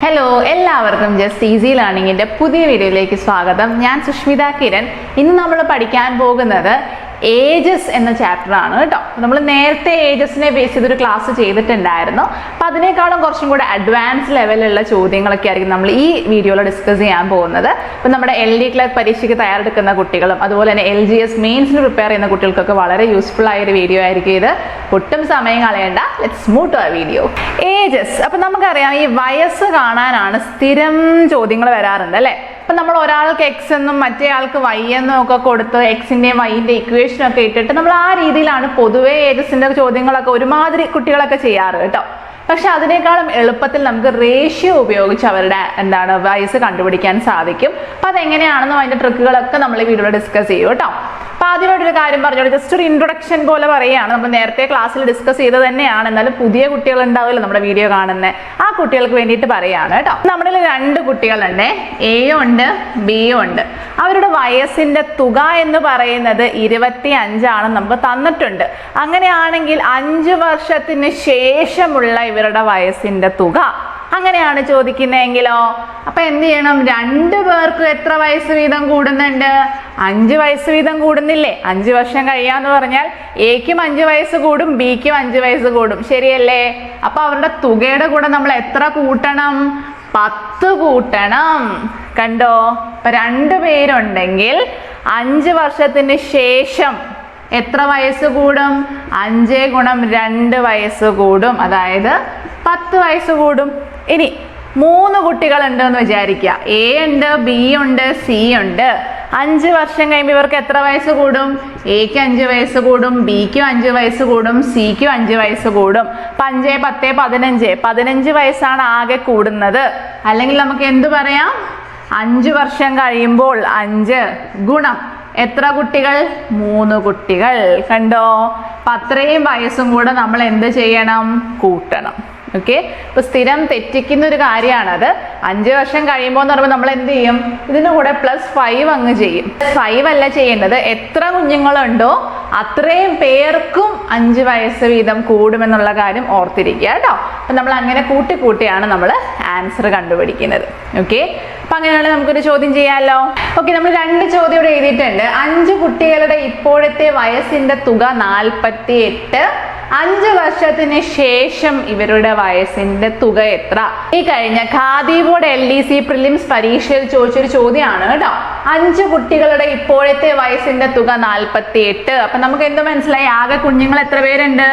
Hello എല്ലാവർക്കും just easy ലേണിംഗിന്റെ പുതിയ വീഡിയോയിലേക്ക് സ്വാഗതം. ഞാൻ സുഷ്മിത കിരൺ. ഇന്ന് നമ്മൾ പഠിക്കാൻ പോകുന്നത് ഏജസ് എന്ന ചാപ്റ്റർ ആണ് കേട്ടോ. നമ്മൾ നേരത്തെ ഏജസിനെ ബേസ് ചെയ്തൊരു ക്ലാസ് ചെയ്തിട്ടുണ്ടായിരുന്നു. അപ്പം അതിനേക്കാളും കുറച്ചും കൂടെ അഡ്വാൻസ് ലെവലിലുള്ള ചോദ്യങ്ങളൊക്കെ ആയിരിക്കും നമ്മൾ ഈ വീഡിയോയിൽ ഡിസ്കസ് ചെയ്യാൻ പോകുന്നത്. ഇപ്പം നമ്മുടെ എൽ ഡി ക്ലാസ് പരീക്ഷയ്ക്ക് തയ്യാറെടുക്കുന്ന കുട്ടികളും അതുപോലെ തന്നെ എൽ ജി എസ് മെയിൻസിന് പ്രിപ്പയർ ചെയ്യുന്ന കുട്ടികൾക്കൊക്കെ വളരെ യൂസ്ഫുൾ ആയ ഒരു വീഡിയോ ആയിരിക്കും ഇത്. ഒട്ടും സമയം കളയേണ്ട. Let's move to video ages അപ്പം നമുക്കറിയാം ഈ വയസ്സ് കാണാനാണ് സ്ഥിരം ചോദ്യങ്ങൾ വരാറുണ്ട് അല്ലേ? അപ്പം നമ്മൾ ഒരാൾക്ക് എക്സ് എന്നും മറ്റേ ആൾക്ക് വൈ എന്നും ഒക്കെ കൊടുത്ത് എക്സിന്റെയും വൈന്റെ ഇക്വേഷനൊക്കെ ഇട്ടിട്ട് നമ്മൾ ആ രീതിയിലാണ് പൊതുവേ ഏജസിന്റെ ചോദ്യങ്ങളൊക്കെ ഒരുമാതിരി കുട്ടികളൊക്കെ ചെയ്യാറ് കേട്ടോ. പക്ഷെ അതിനേക്കാളും എളുപ്പത്തിൽ നമുക്ക് റേഷ്യോ ഉപയോഗിച്ച് അവരുടെ എന്താണ് വയസ്സ് കണ്ടുപിടിക്കാൻ സാധിക്കും. അപ്പം അതെങ്ങനെയാണെന്നും അതിന്റെ ട്രിക്കുകളൊക്കെ നമ്മൾ ഈ വീഡിയോയിൽ ഡിസ്കസ് ചെയ്യും കേട്ടോ. ആദ്യമായിട്ടൊരു കാര്യം പറഞ്ഞോളൂ. ജസ്റ്റ് ഒരു ഇൻട്രൊഡക്ഷൻ പോലെ പറയുകയാണ്. നമ്മൾ നേരത്തെ ക്ലാസ്സിൽ ഡിസ്കസ് ചെയ്ത് തന്നെയാണ്. എന്നാലും പുതിയ കുട്ടികൾ ഉണ്ടാവില്ല നമ്മുടെ വീഡിയോ കാണുന്ന. ആ കുട്ടികൾക്ക് വേണ്ടിയിട്ട് പറയുകയാണ് കേട്ടോ. നമ്മളിൽ രണ്ട് കുട്ടികളുണ്ട് എയും ഉണ്ട് ബിയും ഉണ്ട്. അവരുടെ വയസ്സിന്റെ തുക എന്ന് പറയുന്നത് ഇരുപത്തി അഞ്ചാണ് നമുക്ക് തന്നിട്ടുണ്ട്. അങ്ങനെയാണെങ്കിൽ അഞ്ച് വർഷത്തിന് ശേഷമുള്ള ഇവരുടെ വയസ്സിന്റെ തുക. അങ്ങനെയാണ് ചോദിക്കുന്നതെങ്കിലോ? അപ്പൊ എന്ത് ചെയ്യണം? രണ്ടു പേർക്ക് എത്ര വയസ്സ് വീതം കൂടുന്നുണ്ട്? അഞ്ച് വയസ്സ് വീതം കൂടുന്നില്ലേ? അഞ്ച് വർഷം കഴിയാന്ന് പറഞ്ഞാൽ എക്കും അഞ്ച് വയസ്സ് കൂടും ബിക്കും അഞ്ച് വയസ്സ് കൂടും. ശരിയല്ലേ? അപ്പൊ അവരുടെ തുകയുടെ കൂടെ നമ്മൾ എത്ര കൂട്ടണം? പത്ത് കൂട്ടണം. കണ്ടോ? ഇപ്പൊ രണ്ടു പേരുണ്ടെങ്കിൽ അഞ്ച് വർഷത്തിന് ശേഷം എത്ര വയസ്സ് കൂടും? അഞ്ച് ഗുണം രണ്ട് വയസ്സ് കൂടും. അതായത് പത്ത് വയസ്സ് കൂടും. ഇനി മൂന്ന് കുട്ടികളുണ്ട് എന്ന് വിചാരിക്കുക. എ ഉണ്ട് ബി ഉണ്ട് സി ഉണ്ട്. അഞ്ച് വർഷം കഴിയുമ്പോൾ ഇവർക്ക് എത്ര വയസ്സ് കൂടും? എക്ക് അഞ്ച് വയസ്സ് കൂടും ബിക്കും അഞ്ച് വയസ്സ് കൂടും സിക്കും അഞ്ച് വയസ്സ് കൂടും. അപ്പൊ അഞ്ച് പത്ത് പതിനഞ്ച്. പതിനഞ്ച് വയസ്സാണ് ആകെ കൂടുന്നത്. അല്ലെങ്കിൽ നമുക്ക് എന്തു പറയാം? അഞ്ച് വർഷം കഴിയുമ്പോൾ അഞ്ച് ഗുണം. എത്ര കുട്ടികൾ? മൂന്ന് കുട്ടികൾ. കണ്ടോ? അപ്പൊ അത്രയും വയസ്സും കൂടെ നമ്മൾ എന്ത് ചെയ്യണം? കൂട്ടണം. ഓക്കെ? ഇപ്പൊ സ്ഥിരം തെറ്റിക്കുന്ന ഒരു കാര്യമാണത്. അഞ്ച് വർഷം കഴിയുമ്പോൾ എന്ന് പറയുമ്പോൾ നമ്മൾ എന്ത് ചെയ്യും? ഇതിന്റെ കൂടെ പ്ലസ് ഫൈവ് അങ്ങ് ചെയ്യും. ഫൈവ് അല്ല ചെയ്യേണ്ടത്. എത്ര കുഞ്ഞുങ്ങളുണ്ടോ അത്രയും പേർക്കും അഞ്ച് വയസ്സ് വീതം കൂടുമെന്നുള്ള കാര്യം ഓർത്തിരിക്കുക കേട്ടോ. അപ്പൊ നമ്മൾ അങ്ങനെ കൂട്ടി കൂട്ടിയാണ് നമ്മൾ ആൻസർ കണ്ടുപിടിക്കുന്നത്. ഓക്കെ? അപ്പൊ അങ്ങനെയാണ് നമുക്കൊരു ചോദ്യം ചെയ്യാമല്ലോ ഓക്കെ നമ്മൾ രണ്ട് ചോദ്യം ഇവിടെ എഴുതിയിട്ടുണ്ട്. അഞ്ച് കുട്ടികളുടെ ഇപ്പോഴത്തെ വയസ്സിന്റെ തുക നാൽപ്പത്തി എട്ട് അഞ്ച് വർഷത്തിന് ശേഷം ഇവരുടെ വയസ്സിന്റെ തുക എത്ര? ഈ കഴിഞ്ഞ Khadi board L D C prelims പരീക്ഷയിൽ ചോദിച്ചൊരു ചോദ്യമാണ് കേട്ടോ. അഞ്ച് കുട്ടികളുടെ ഇപ്പോഴത്തെ വയസ്സിന്റെ തുക നാൽപ്പത്തി എട്ട് അപ്പൊ നമുക്ക് എന്ത് മനസ്സിലായി? ആകെ കുഞ്ഞുങ്ങൾ എത്ര പേരുണ്ട്?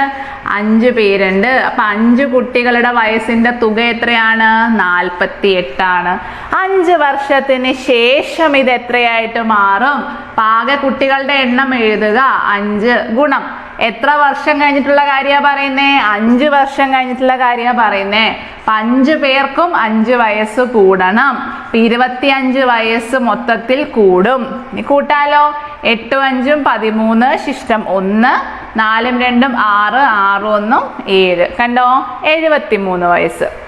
അഞ്ച് പേരുണ്ട്. അപ്പൊ അഞ്ച് കുട്ടികളുടെ വയസ്സിന്റെ തുക എത്രയാണ്? നാൽപ്പത്തി എട്ടാണ് അഞ്ച് വർഷത്തിന് ശേഷം ഇത് എത്രയായിട്ട് മാറും? പാക കുട്ടികളുടെ എണ്ണം എഴുതുക. അഞ്ച് ഗുണം. എത്ര വർഷം കഴിഞ്ഞിട്ടുള്ള കാര്യ പറയുന്നേ? അഞ്ച് വർഷം കഴിഞ്ഞിട്ടുള്ള കാര്യ പറയുന്നേ. അപ്പൊ അഞ്ച് പേർക്കും അഞ്ച് വയസ്സ് കൂടണം. ഇരുപത്തി അഞ്ച് വയസ്സ് മൊത്തത്തിൽ കൂടും. കൂട്ടാലോ? എട്ടും അഞ്ചും പതിമൂന്ന് ശിഷ്ടം ഒന്ന് നാലും രണ്ടും ആറ് ആറും ഒന്നും ഏഴ്. കണ്ടോ? എഴുപത്തി മൂന്ന് വയസ്സ്.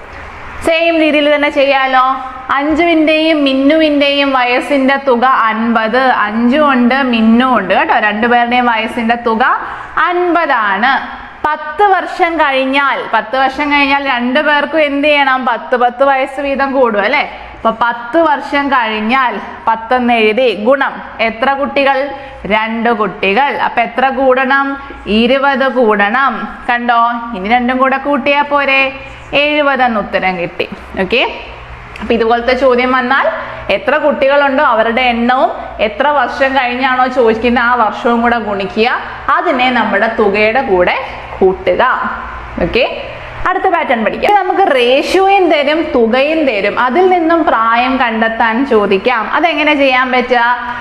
സെയിം രീതിയിൽ തന്നെ ചെയ്യാലോ. അഞ്ചുവിന്റെയും മിന്നുവിന്റെയും വയസ്സിന്റെ തുക അൻപത്. അഞ്ചും ഉണ്ട് മിന്നും ഉണ്ട് കേട്ടോ. രണ്ടുപേരുടെയും വയസ്സിന്റെ തുക അൻപതാണ്. പത്ത് വർഷം കഴിഞ്ഞാൽ പത്ത് വർഷം കഴിഞ്ഞാൽ രണ്ടു പേർക്കും എന്ത് ചെയ്യണം? പത്ത് പത്ത് വയസ്സ് വീതം കൂടും അല്ലെ? അപ്പൊ പത്ത് വർഷം കഴിഞ്ഞാൽ പത്തെന്ന് എഴുതി ഗുണം. എത്ര കുട്ടികൾ? രണ്ട് കുട്ടികൾ. അപ്പൊ എത്ര കൂടണം? ഇരുപത് കൂടണം. കണ്ടോ? ഇനി രണ്ടും കൂടെ കൂട്ടിയാ പോരെ? എഴുപത് എന്ന് ഉത്തരം കിട്ടി. ഓക്കെ? അപ്പൊ ഇതുപോലത്തെ ചോദ്യം വന്നാൽ എത്ര കുട്ടികളുണ്ടോ? അവരുടെ എണ്ണവും എത്ര വർഷം കഴിഞ്ഞാണോ ചോദിക്കുന്നത്? ആ വർഷവും കൂടെ ഗുണിക്കുക. അതിനെ നമ്മുടെ തുകയുടെ കൂടെ കൂട്ടുക. ഓക്കെ അടുത്ത പാറ്റേൺ പഠിക്കാം. നമുക്ക് റേഷ്യോയും തരും തുകയും തരും. അതിൽ നിന്നും പ്രായം കണ്ടെത്താൻ ചോദിക്കാം. അതെങ്ങനെ ചെയ്യാൻ പറ്റുക?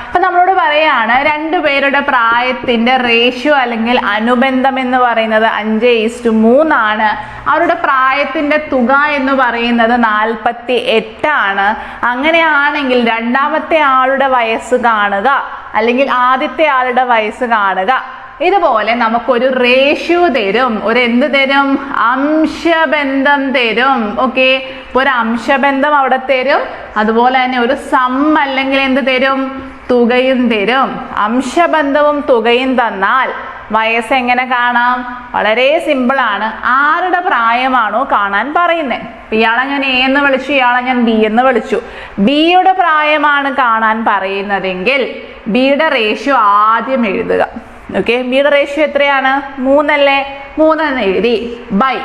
അപ്പൊ നമ്മളോട് പറയാണ് രണ്ടുപേരുടെ പ്രായത്തിന്റെ റേഷ്യോ അല്ലെങ്കിൽ അനുബന്ധം എന്ന് പറയുന്നത് അഞ്ച് ഈസ്റ്റ് മൂന്നാണ് അവരുടെ പ്രായത്തിന്റെ തുക എന്ന് പറയുന്നത് നാൽപ്പത്തി എട്ടാണ് അങ്ങനെയാണെങ്കിൽ രണ്ടാമത്തെ ആളുടെ വയസ്സ് കാണുക. അല്ലെങ്കിൽ ആദ്യത്തെ ആളുടെ വയസ്സ് കാണുക. ഇതുപോലെ നമുക്കൊരു റേഷ്യോ തരും. ഒരു എന്ത് തരും? അംശബന്ധം തരും. ഓക്കെ ഒരു അംശബന്ധം അവിടെ തരും. അതുപോലെ തന്നെ ഒരു സം അല്ലെങ്കിൽ എന്ത് തരും? തുകയും തരും. അംശബന്ധവും തുകയും തന്നാൽ വയസ്സ് എങ്ങനെ കാണാം? വളരെ സിമ്പിൾ ആണ്. ആരുടെ പ്രായമാണോ കാണാൻ പറയുന്നത് ഇയാളെ ഞാൻ എ എന്ന് വിളിച്ചു ഇയാളെ ഞാൻ ബി എന്ന് വിളിച്ചു. ബിയുടെ പ്രായമാണ് കാണാൻ പറയുന്നതെങ്കിൽ ബിയുടെ റേഷ്യോ ആദ്യം എഴുതുക. ഓക്കെ ബിയുടെ റേഷ്യോ എത്രയാണ്? മൂന്നല്ലേ? മൂന്നെന്ന് എഴുതി. ബൈ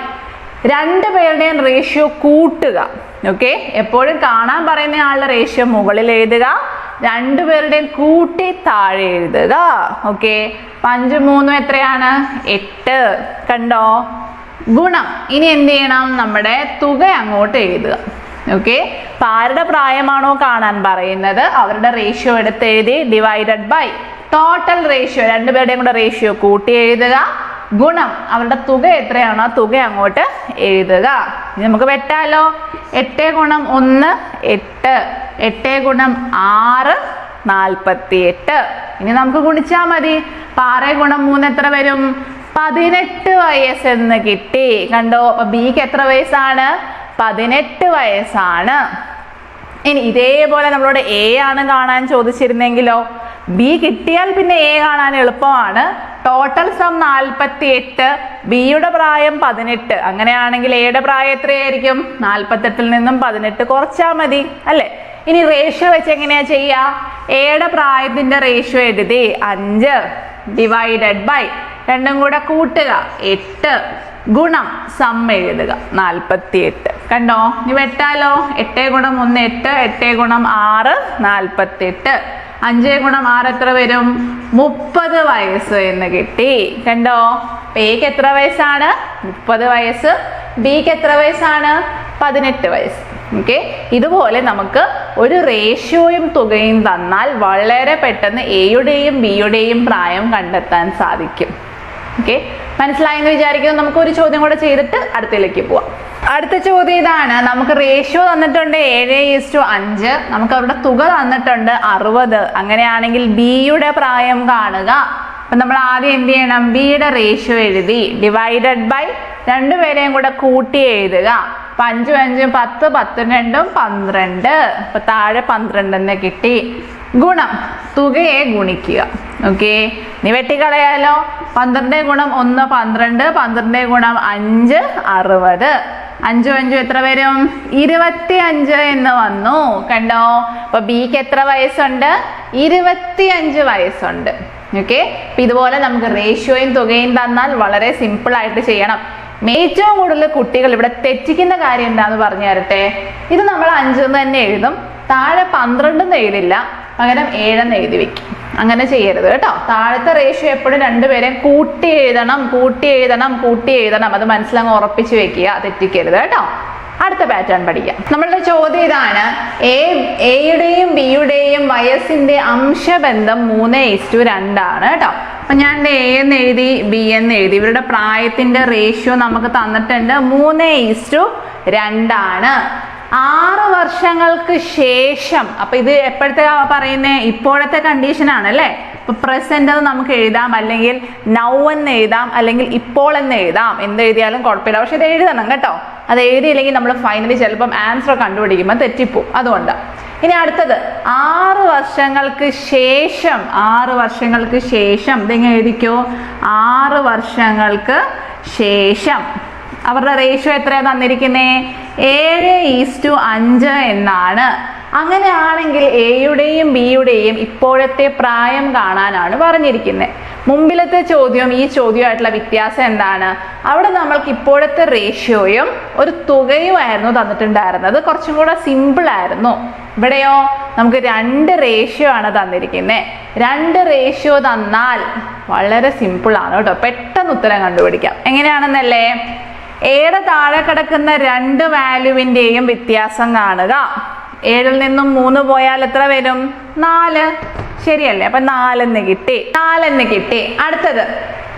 രണ്ട് പേരുടെയും റേഷ്യോ കൂട്ടുക. ഓക്കെ എപ്പോഴും കാണാൻ പറയുന്ന ആളുടെ റേഷ്യോ മുകളിൽ എഴുതുക. രണ്ടുപേരുടെയും കൂട്ടി താഴെ എഴുതുക. ഓക്കെ അഞ്ച് മൂന്നും എത്രയാണ്? എട്ട്. കണ്ടോ? ഗുണം. ഇനി എന്ത് ചെയ്യണം? നമ്മുടെ തുക അങ്ങോട്ട് എഴുതുക. ഓക്കെ ആരുടെ പ്രായമാണോ കാണാൻ പറയുന്നത്? അവരുടെ റേഷ്യോ എടുത്ത് എഴുതി ഡിവൈഡഡ് ബൈ ടോട്ടൽ റേഷ്യോ രണ്ടുപേരുടെയും കൂടെ റേഷ്യോ കൂട്ടി എഴുതുക. ഗുണം അവരുടെ തുക എത്രയാണോ ആ തുക അങ്ങോട്ട് എഴുതുക. ഇനി നമുക്ക് വെട്ടാലോ? എട്ട് ഗുണം ഒന്ന് എട്ട്. എട്ട് ഗുണം ആറ് നാൽപ്പത്തി എട്ട് ഇനി നമുക്ക് ഗുണിച്ചാൽ മതി. അപ്പൊ ആറ് ഗുണം മൂന്ന് എത്ര വരും? പതിനെട്ട് വയസ്സ് എന്ന് കിട്ടി. കണ്ടോ? അപ്പൊ ബിക്ക് എത്ര വയസ്സാണ്? പതിനെട്ട് വയസ്സാണ്. ഇനി ഇതേപോലെ നമ്മളോട് എ ആണ് കാണാൻ ചോദിച്ചിരുന്നെങ്കിലോ? ബി കിട്ടിയാൽ പിന്നെ എ കാണാൻ എളുപ്പമാണ്. ടോട്ടൽ സം നാൽപ്പത്തി എട്ട് ബിയുടെ പ്രായം പതിനെട്ട്. അങ്ങനെയാണെങ്കിൽ എയുടെ പ്രായം എത്രയായിരിക്കും? നാൽപ്പത്തെട്ടിൽ നിന്നും പതിനെട്ട് കുറച്ചാൽ മതി അല്ലേ? ഇനി റേഷ്യോ വെച്ച് എങ്ങനെയാ ചെയ്യുക എയുടെ പ്രായത്തിന്റെ റേഷ്യോ എഴുതി അഞ്ച് ഡിവൈഡഡ് ബൈ രണ്ടും കൂടെ കൂട്ടുക. എട്ട് ഗുണം സം എഴുതുക. നാൽപ്പത്തി എട്ട് കണ്ടോ? ഇനി വെട്ടാലോ? എട്ടേ ഗുണം ഒന്ന് എട്ട് എട്ടേ ഗുണം ആറ് നാൽപ്പത്തി എട്ട് അഞ്ച് ഗുണം ആറ് എത്ര വരും? മുപ്പത് വയസ്സ് എന്ന് കിട്ടി. കണ്ടോ? എക്ക് എത്ര വയസ്സാണ്? മുപ്പത് വയസ്സ്. ബിക്ക് എത്ര വയസ്സാണ്? പതിനെട്ട് വയസ്സ്. ഓക്കെ ഇതുപോലെ നമുക്ക് ഒരു റേഷ്യോയും തുകയും തന്നാൽ വളരെ പെട്ടെന്ന് എയുടെയും ബിയുടെയും പ്രായം കണ്ടെത്താൻ സാധിക്കും. ഓക്കെ മനസ്സിലായെന്ന് വിചാരിക്കുന്നു. നമുക്ക് ഒരു ചോദ്യം കൂടെ ചെയ്തിട്ട് അടുത്തയിലേക്ക് പോവാം. അടുത്ത ചോദ്യം ഇതാണ്. നമുക്ക് റേഷ്യോ തന്നിട്ടുണ്ട് ഏഴ് ഈസ് ടു അഞ്ച്. നമുക്ക് അവരുടെ തുക തന്നിട്ടുണ്ട് അറുപത്. അങ്ങനെയാണെങ്കിൽ ബിയുടെ പ്രായം കാണുക. അപ്പൊ നമ്മൾ ആദ്യം എന്ത് ചെയ്യണം? ബിയുടെ റേഷ്യോ എഴുതി ഡിവൈഡഡ് ബൈ രണ്ടുപേരെയും കൂടെ കൂട്ടി എഴുതുക. അപ്പൊ അഞ്ചും അഞ്ചും പത്ത് പത്ത് രണ്ടും പന്ത്രണ്ട്. അപ്പൊ താഴെ പന്ത്രണ്ട് എന്ന് കിട്ടി. ഗുണം. തുകയെ ഗുണിക്കുക. ഓക്കെ നീ വെട്ടിക്കളയാലോ? പന്ത്രണ്ട് ഗുണം ഒന്ന് പന്ത്രണ്ട് പന്ത്രണ്ട് ഗുണം അഞ്ച് അറുപത്. അഞ്ചും അഞ്ചും എത്ര വരും? ഇരുപത്തി അഞ്ച് എന്ന് വന്നു. കണ്ടോ? അപ്പൊ ബിക്ക് എത്ര വയസ്സുണ്ട്? ഇരുപത്തി അഞ്ച് വയസ്സുണ്ട് ഓക്കെ ഇതുപോലെ നമുക്ക് റേഷ്യോയും തുകയും തന്നാൽ വളരെ സിമ്പിൾ ആയിട്ട് ചെയ്യണം. ഏറ്റവും കൂടുതൽ കുട്ടികൾ ഇവിടെ തെറ്റിക്കുന്ന കാര്യം എന്താന്ന് പറഞ്ഞു തരട്ടെ? ഇത് നമ്മൾ അഞ്ചെന്ന് തന്നെ എഴുതും. താഴെ പന്ത്രണ്ടെന്ന് എഴുതില്ല. പകരം ഏഴെന്ന് എഴുതി വെക്കും. അങ്ങനെ ചെയ്യരുത് കേട്ടോ. താഴത്തെ റേഷ്യോ എപ്പോഴും രണ്ടുപേരെയും കൂട്ടി എഴുതണം കൂട്ടി എഴുതണം കൂട്ടി എഴുതണം. അത് മനസ്സിലങ്ങ് ഉറപ്പിച്ചു വെക്കുക തെറ്റിക്കരുത് കേട്ടോ. അടുത്ത പാറ്റേൺ പഠിക്കാം. നമ്മളുടെ ചോദ്യം ഇതാണ്. എ എയുടെയും ബിയുടെയും വയസ്സിന്റെ അംശബന്ധം മൂന്ന് ഇസ്റ്റു രണ്ടാണ് കേട്ടോ. അപ്പൊ ഞാൻ എ എന്ന് എഴുതി ബി എന്ന് എഴുതി. ഇവരുടെ പ്രായത്തിന്റെ റേഷ്യോ നമുക്ക് തന്നിട്ടുണ്ട് മൂന്ന് ഇസ്റ്റു രണ്ടാണ് ആറ് വർഷങ്ങൾക്ക് ശേഷം അപ്പൊ ഇത് എപ്പോഴത്തെ പറയുന്നേ ഇപ്പോഴത്തെ കണ്ടീഷൻ ആണ് അല്ലേ? ഇപ്പൊ പ്രസന്റ് എന്ന് നമുക്ക് എഴുതാം അല്ലെങ്കിൽ നൗ എന്ന് എഴുതാം അല്ലെങ്കിൽ ഇപ്പോൾ എന്ന് എഴുതാം. എന്ത് എഴുതിയാലും കുഴപ്പമില്ല. പക്ഷെ ഇത് എഴുതണം കേട്ടോ. അത് എഴുതിയില്ലെങ്കിൽ നമ്മൾ ഫൈനലി ചിലപ്പം ആൻസർ കണ്ടുപിടിക്കുമ്പോൾ തെറ്റിപ്പോവും. അതുകൊണ്ട്. ഇനി അടുത്തത്. ആറ് വർഷങ്ങൾക്ക് ശേഷം ആറ് വർഷങ്ങൾക്ക് ശേഷം ഇതെങ്ങനെ എഴുതിക്കോ? ആറ് വർഷങ്ങൾക്ക് ശേഷം. അവരുടെ റേഷ്യോ എത്രയാണ് തന്നിരിക്കുന്നത് ഏഴ് ഈസ്റ്റു അഞ്ച് എന്നാണ്. അങ്ങനെയാണെങ്കിൽ എയുടെയും ബിയുടെയും ഇപ്പോഴത്തെ പ്രായം കാണാനാണ് പറഞ്ഞിരിക്കുന്നത് മുമ്പിലത്തെ ചോദ്യവും ഈ ചോദ്യമായിട്ടുള്ള വ്യത്യാസം എന്താണ്? അവിടെ നമ്മൾക്ക് ഇപ്പോഴത്തെ റേഷ്യോയും ഒരു തുകയുമായിരുന്നു തന്നിട്ടുണ്ടായിരുന്നത്. കുറച്ചും കൂടെ സിമ്പിൾ ആയിരുന്നു. ഇവിടെയോ? നമുക്ക് രണ്ട് റേഷ്യോ ആണ് തന്നിരിക്കുന്നത് രണ്ട് റേഷ്യോ തന്നാൽ വളരെ സിമ്പിൾ ആണ് കേട്ടോ. പെട്ടെന്ന് ഉത്തരം കണ്ടുപിടിക്കാം. എങ്ങനെയാണെന്നല്ലേ? ഏടെ താഴെ കിടക്കുന്ന രണ്ട് വാല്യുവിന്റെയും വ്യത്യാസം കാണുക. ഏഴിൽ നിന്നും മൂന്ന് പോയാൽ എത്ര വരും? നാല്. ശരിയല്ലേ? അപ്പൊ നാലെന്ന് കിട്ടി. നാലെന്ന് കിട്ടി. അടുത്തത്.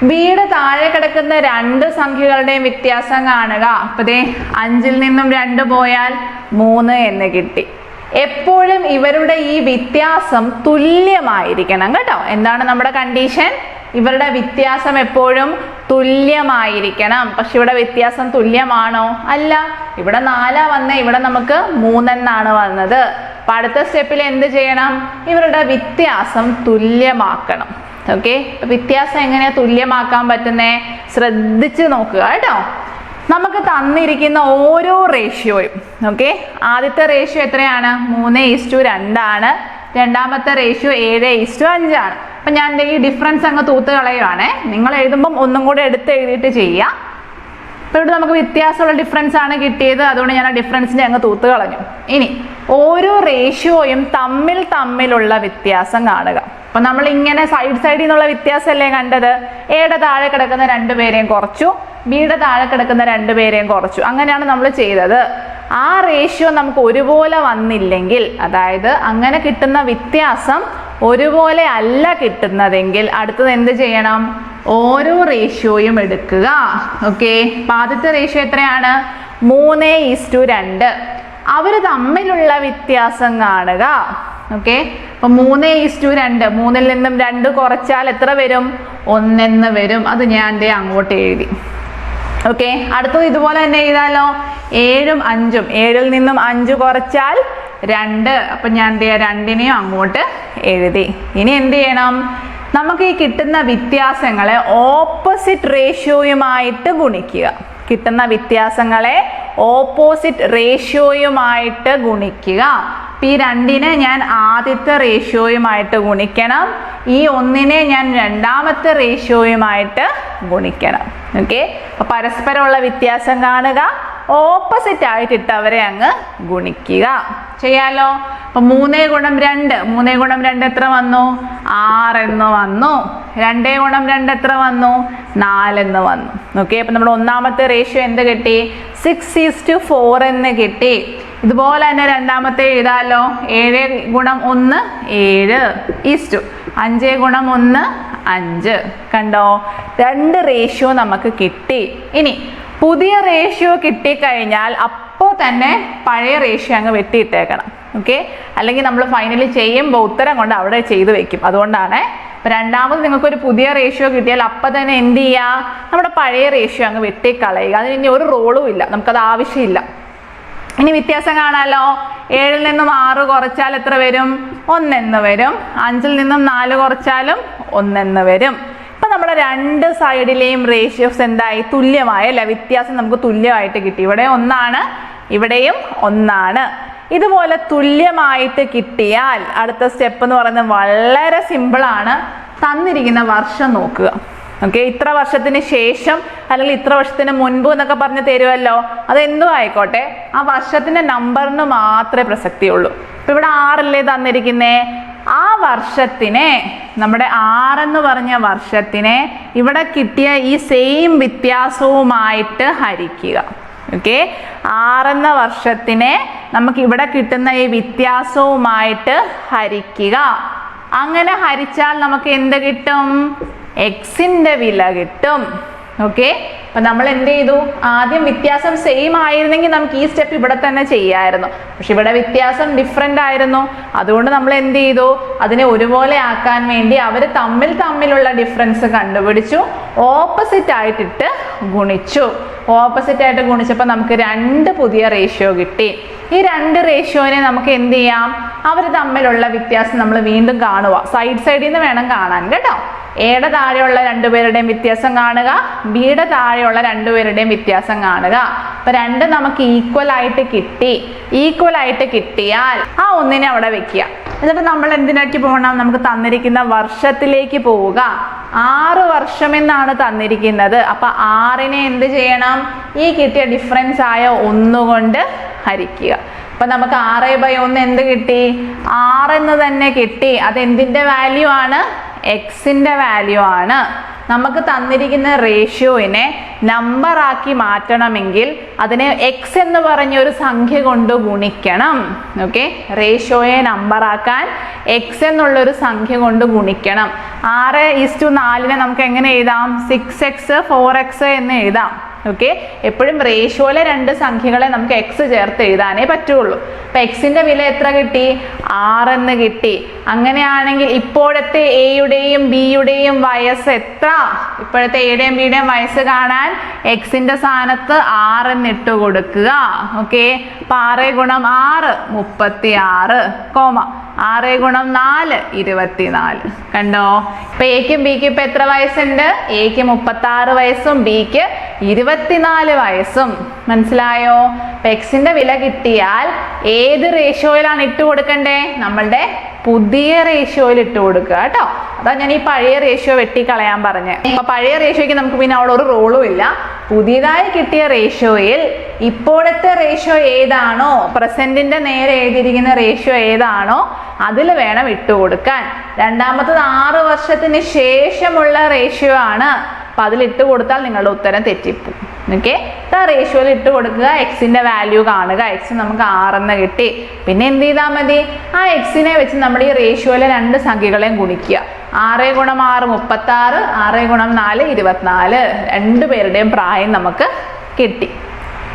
വീട് താഴെ കിടക്കുന്ന രണ്ട് സംഖ്യകളുടെയും വ്യത്യാസം കാണുക. അപ്പൊ ദേ അഞ്ചിൽ നിന്നും രണ്ട് പോയാൽ മൂന്ന് എന്ന് കിട്ടി. എപ്പോഴും ഇവരുടെ ഈ വ്യത്യാസം തുല്യമായിരിക്കണം കേട്ടോ. എന്താണ് നമ്മുടെ കണ്ടീഷൻ ഇവരുടെ വ്യത്യാസം എപ്പോഴും തുല്യമായിരിക്കണം. പക്ഷെ ഇവിടെ വ്യത്യാസം തുല്യമാണോ? അല്ല. ഇവിടെ നാലാ വന്നേ ഇവിടെ നമുക്ക് മൂന്നെന്നാണ് വന്നത്. അപ്പൊ അടുത്ത സ്റ്റെപ്പിൽ എന്ത് ചെയ്യണം? ഇവരുടെ വ്യത്യാസം തുല്യമാക്കണം. ഓക്കെ? വ്യത്യാസം എങ്ങനെയാ തുല്യമാക്കാൻ പറ്റുന്നേ? ശ്രദ്ധിച്ച് നോക്കുക കേട്ടോ. നമുക്ക് തന്നിരിക്കുന്ന ഓരോ റേഷ്യോയും ഓക്കെ? ആദ്യത്തെ റേഷ്യോ എത്രയാണ്? മൂന്ന് ഈസ്റ്റു രണ്ടാണ്. രണ്ടാമത്തെ റേഷ്യോ ഏഴ് ഈസ്റ്റു അഞ്ചാണ്. അപ്പം ഞാൻ ഈ ഡിഫറൻസ് അങ്ങ് തൂത്ത് കളയുവാണേ. നിങ്ങൾ എഴുതുമ്പം ഒന്നും കൂടെ എടുത്ത് എഴുതിയിട്ട് ചെയ്യുക. അപ്പോൾ ഇവിടെ നമുക്ക് വ്യത്യാസമുള്ള ഡിഫറൻസ് ആണ് കിട്ടിയത്. അതുകൊണ്ട് ഞാൻ ആ ഡിഫറൻസിനെ അങ്ങ് തൂത്ത് കളഞ്ഞു. ഇനി ഓരോ റേഷ്യോയും തമ്മിൽ തമ്മിലുള്ള വ്യത്യാസം കാണുക. അപ്പൊ നമ്മൾ ഇങ്ങനെ സൈഡ് സൈഡിൽ നിന്നുള്ള വ്യത്യാസമല്ലേ കണ്ടത്? എയുടെ താഴെ കിടക്കുന്ന രണ്ടുപേരെയും കുറച്ചു. ബിയുടെ താഴെ കിടക്കുന്ന രണ്ടുപേരെയും കുറച്ചു. അങ്ങനെയാണ് നമ്മൾ ചെയ്തത്. ആ റേഷ്യോ നമുക്ക് ഒരുപോലെ വന്നില്ലെങ്കിൽ അതായത് അങ്ങനെ കിട്ടുന്ന വ്യത്യാസം ഒരുപോലെ അല്ല കിട്ടുന്നതെങ്കിൽ അടുത്തത് എന്ത് ചെയ്യണം? ഓരോ റേഷ്യോയും എടുക്കുക. ഓക്കെ ആദ്യത്തെ റേഷ്യോ എത്രയാണ്? മൂന്ന് ഈസ്റ്റു രണ്ട്. അവർ തമ്മിലുള്ള വ്യത്യാസം കാണുക. ഓക്കെ അപ്പൊ മൂന്ന് ഈസ്റ്റു രണ്ട്. മൂന്നിൽ നിന്നും രണ്ട് കുറച്ചാൽ എത്ര വരും? ഒന്നെന്ന് വരും. അത് ഞാൻ ദേ അങ്ങോട്ട് എഴുതി. ഓക്കെ അടുത്തത് ഇതുപോലെ തന്നെ എഴുതാലോ. ഏഴും അഞ്ചും. ഏഴിൽ നിന്നും അഞ്ച് കുറച്ചാൽ രണ്ട്. അപ്പം ഞാൻ എന്ത് ചെയ്യാം? രണ്ടിനെയും അങ്ങോട്ട് എഴുതി. ഇനി എന്ത് ചെയ്യണം? നമുക്ക് ഈ കിട്ടുന്ന വ്യത്യാസങ്ങളെ ഓപ്പോസിറ്റ് റേഷ്യോയുമായിട്ട് ഗുണിക്കുക. കിട്ടുന്ന വ്യത്യാസങ്ങളെ ഓപ്പോസിറ്റ് റേഷ്യോയുമായിട്ട് ഗുണിക്കുക. അപ്പം ഈ രണ്ടിനെ ഞാൻ ആദ്യത്തെ റേഷ്യോയുമായിട്ട് ഗുണിക്കണം. ഈ ഒന്നിനെ ഞാൻ രണ്ടാമത്തെ റേഷ്യോയുമായിട്ട് ഗുണിക്കണം. ഓക്കെ പരസ്പരമുള്ള വ്യത്യാസം കാണുക. ഓപ്പോസിറ്റ് ആയിട്ട് ഇട്ടവരെ അങ്ങ് ഗുണിക്കുക. ചെയ്യാലോ? അപ്പൊ മൂന്നേ ഗുണം രണ്ട്. മൂന്നേ ഗുണം രണ്ട് എത്ര വന്നു? ആറെന്ന് വന്നു. രണ്ടേ ഗുണം രണ്ട് എത്ര വന്നു? നാലെന്ന് വന്നു. ഓക്കെ അപ്പൊ നമ്മുടെ ഒന്നാമത്തെ റേഷ്യോ എന്ത് കിട്ടി? സിക്സ് ഈസ് ടു ഫോർ എന്ന് കിട്ടി. ഇതുപോലെ തന്നെ രണ്ടാമത്തെ എഴുതാലോ? ഏഴ് ഗുണം ഒന്ന് ഏഴ് ഈസ്റ്റു അഞ്ച് ഗുണം ഒന്ന് അഞ്ച്. കണ്ടോ? രണ്ട് റേഷ്യോ നമുക്ക് കിട്ടി. ഇനി പുതിയ റേഷ്യോ കിട്ടിക്കഴിഞ്ഞാൽ അപ്പോൾ തന്നെ പഴയ റേഷ്യോ അങ്ങ് വെട്ടിയിട്ടേക്കണം. ഓക്കെ അല്ലെങ്കിൽ നമ്മൾ ഫൈനലി ചെയ്യുമ്പോൾ ഉത്തരം കൊണ്ട് അവിടെ ചെയ്തു വെക്കും. അതുകൊണ്ടാണ് രണ്ടാമത് നിങ്ങൾക്ക് ഒരു പുതിയ റേഷ്യോ കിട്ടിയാൽ അപ്പം തന്നെ എന്ത് ചെയ്യുക നമ്മുടെ പഴയ റേഷ്യോ അങ്ങ് വെട്ടിക്കളയുക. അതിന് ഇനി ഒരു റോളും ഇല്ല. നമുക്കത് ആവശ്യമില്ല. ഇനി വ്യത്യാസം കാണാലോ? ഏഴിൽ നിന്നും ആറ് കുറച്ചാൽ എത്ര വരും? ഒന്നെന്ന് വരും. അഞ്ചിൽ നിന്നും നാല് കുറച്ചാലും ഒന്നെന്ന് വരും. നമ്മുടെ രണ്ട് സൈഡിലെയും റേഷ്യോസ് എന്തായി? തുല്യമായ അല്ല വ്യത്യാസം നമുക്ക് തുല്യമായിട്ട് കിട്ടി. ഇവിടെ ഒന്നാണ് ഇവിടെയും ഒന്നാണ്. ഇതുപോലെ തുല്യമായിട്ട് കിട്ടിയാൽ അടുത്ത സ്റ്റെപ്പ് എന്ന് പറയുന്നത് വളരെ സിമ്പിളാണ് തന്നിരിക്കുന്ന വർഷം നോക്കുക. ഓക്കെ ഇത്ര വർഷത്തിന് ശേഷം അല്ലെങ്കിൽ ഇത്ര വർഷത്തിന് മുൻപ് എന്നൊക്കെ പറഞ്ഞ് തരുമല്ലോ. അത് എന്തും ആയിക്കോട്ടെ. ആ വർഷത്തിന്റെ നമ്പറിന് മാത്രമേ പ്രസക്തിയുള്ളൂ. ഇപ്പൊ ഇവിടെ ആറല്ലേ തന്നിരിക്കുന്നേ? ആ വർഷത്തിനെ നമ്മുടെ ആറെന്ന് പറഞ്ഞ വർഷത്തിനെ ഇവിടെ കിട്ടിയ ഈ സെയിം വ്യത്യാസവുമായിട്ട് ഹരിക്കുക. ഓക്കെ ആറെന്ന വർഷത്തിനെ നമുക്ക് ഇവിടെ കിട്ടുന്ന ഈ വ്യത്യാസവുമായിട്ട് ഹരിക്കുക. അങ്ങനെ ഹരിച്ചാൽ നമുക്ക് എന്ത് കിട്ടും? എക്സിന്റെ വില കിട്ടും. ഓക്കെ അപ്പൊ നമ്മൾ എന്ത് ചെയ്തു? ആദ്യം വ്യത്യാസം സെയിം ആയിരുന്നെങ്കിൽ നമുക്ക് ഈ സ്റ്റെപ്പ് ഇവിടെ തന്നെ ചെയ്യായിരുന്നു. പക്ഷെ ഇവിടെ വ്യത്യാസം ഡിഫറെന്റ് ആയിരുന്നു. അതുകൊണ്ട് നമ്മൾ എന്ത് ചെയ്തു? അതിനെ ഒരുപോലെ ആക്കാൻ വേണ്ടി അവർ തമ്മിൽ തമ്മിലുള്ള ഡിഫറൻസ് കണ്ടുപിടിച്ചു. ഓപ്പോസിറ്റ് ആയിട്ടിട്ട് ഗുണിച്ചു. ഓപ്പോസിറ്റ് ആയിട്ട് ഗുണിച്ചപ്പോൾ നമുക്ക് രണ്ട് പുതിയ റേഷ്യോ കിട്ടി. ഈ രണ്ട് റേഷ്യോനെ നമുക്ക് എന്ത് ചെയ്യാം? അവർ തമ്മിലുള്ള വ്യത്യാസം നമ്മൾ വീണ്ടും കാണുക. സൈഡ് സൈഡിൽ നിന്ന് വേണം കാണാൻ കേട്ടോ? എയുടെ താഴെയുള്ള രണ്ടുപേരുടെയും വ്യത്യാസം കാണുക ബിയുടെ താഴെയുള്ള രണ്ടുപേരുടെയും വ്യത്യാസം കാണുക. അപ്പൊ രണ്ട് നമുക്ക് ഈക്വൽ ആയിട്ട് കിട്ടി. ഈക്വൽ ആയിട്ട് കിട്ടിയാൽ ആ ഒന്നിനെ അവിടെ വെക്കുക. എന്നിട്ട് നമ്മൾ എന്തിനാക്കി പോകണം? നമുക്ക് തന്നിരിക്കുന്ന വർഷത്തിലേക്ക് പോവുക. ആറ് വർഷം എന്നാണ് തന്നിരിക്കുന്നത്. അപ്പൊ ആറിനെ എന്ത് ചെയ്യണം? ഈ കിട്ടിയ ഡിഫറൻസ് ആയ ഒന്നുകൊണ്ട് ഹരിക്കുക. അപ്പൊ നമുക്ക് ആറ് ബൈ ഒന്ന് എന്ത് കിട്ടി? ആറെന്ന് തന്നെ കിട്ടി. അത് എന്തിന്റെ വാല്യൂ ആണ്? എക്സിന്റെ വാല്യൂ ആണ്. നമുക്ക് തന്നിരിക്കുന്ന റേഷ്യോയിനെ നമ്പർ ആക്കി മാറ്റണമെങ്കിൽ അതിനെ എക്സ് എന്ന് പറഞ്ഞ ഒരു സംഖ്യ കൊണ്ട് ഗുണിക്കണം. ഓക്കെ റേഷ്യോയെ നമ്പർ ആക്കാൻ എക്സ് എന്നുള്ള ഒരു സംഖ്യ കൊണ്ട് ഗുണിക്കണം. ആറ് ഈസ് ടു നാലിനെ നമുക്ക് എങ്ങനെ എഴുതാം? സിക്സ് എക്സ് ഫോർ എക്സ് എന്ന് എഴുതാം. ഓക്കെ എപ്പോഴും റേഷ്യോയിലെ രണ്ട് സംഖ്യകളെ നമുക്ക് എക്സ് ചേർത്ത് എഴുതാനേ പറ്റുള്ളൂ. അപ്പൊ എക്സിന്റെ വില എത്ര കിട്ടി? ആറെന്ന് കിട്ടി. അങ്ങനെയാണെങ്കിൽ ഇപ്പോഴത്തെ എയുടെയും ബിയുടെയും വയസ്സ് എത്ര? ഇപ്പോഴത്തെ എയുടെയും ബിയുടെയും വയസ്സ് കാണാൻ എക്സിന്റെ സ്ഥാനത്ത് ആറെന്ന് ഇട്ട് കൊടുക്കുക. ഓക്കെ അപ്പൊ ആറ് ഗുണം ആറ് മുപ്പത്തി ആറ് കോമ. ആറ് ഗുണം നാല് ഇരുപത്തിനാല്. കണ്ടോ? ഇപ്പൊ എക്കും ബിക്കും ഇപ്പൊ എത്ര വയസ്സുണ്ട്? എക്ക് മുപ്പത്തി ആറ് വയസ്സും ബിക്ക് ഇരുപത്തിനാല് വയസ്സും. മനസ്സിലായോ? അപ്പൊ എക്സിന്റെ വില കിട്ടിയാൽ ഏത് റേഷ്യോയിലാണ് ഇട്ട് കൊടുക്കണ്ടേ? നമ്മളുടെ പുതിയ റേഷ്യോയിൽ ഇട്ട് കൊടുക്കുക കേട്ടോ. അതാ ഞാൻ ഈ പഴയ റേഷ്യോ വെട്ടിക്കളയാൻ പറഞ്ഞത് അപ്പൊ പഴയ റേഷ്യോയ്ക്ക് നമുക്ക് പിന്നെ അവിടെ ഒരു റോളും ഇല്ല. പുതിയതായി കിട്ടിയ റേഷ്യോയിൽ ഇപ്പോഴത്തെ റേഷ്യോ ഏതാണോ പ്രസന്റിന്റെ നേരെ എഴുതിയിരിക്കുന്ന റേഷ്യോ ഏതാണോ അതിൽ വേണം ഇട്ടുകൊടുക്കാൻ രണ്ടാമത്തത് ആറ് വർഷത്തിന് ശേഷമുള്ള റേഷ്യോ ആണ്. അപ്പൊ അതിൽ ഇട്ട് കൊടുത്താൽ നിങ്ങളുടെ ഉത്തരം തെറ്റിപ്പോവും. ഓക്കെ ആ റേഷ്യോയിൽ ഇട്ട് കൊടുക്കുക എക്സിന്റെ വാല്യൂ കാണുക. എക്സ് നമുക്ക് ആറെന്ന് കിട്ടി. പിന്നെ എന്ത് ചെയ്താൽ മതി? ആ എക്സിനെ വെച്ച് നമ്മൾ ഈ റേഷ്യോയിലെ രണ്ട് സംഖ്യകളെയും ഗുണിക്കുക. ആറ് ഗുണം ആറ് മുപ്പത്തി ആറ് ആറ് ഗുണം നാല് ഇരുപത്തിനാല്. രണ്ടു പേരുടെയും പ്രായം നമുക്ക് കിട്ടി.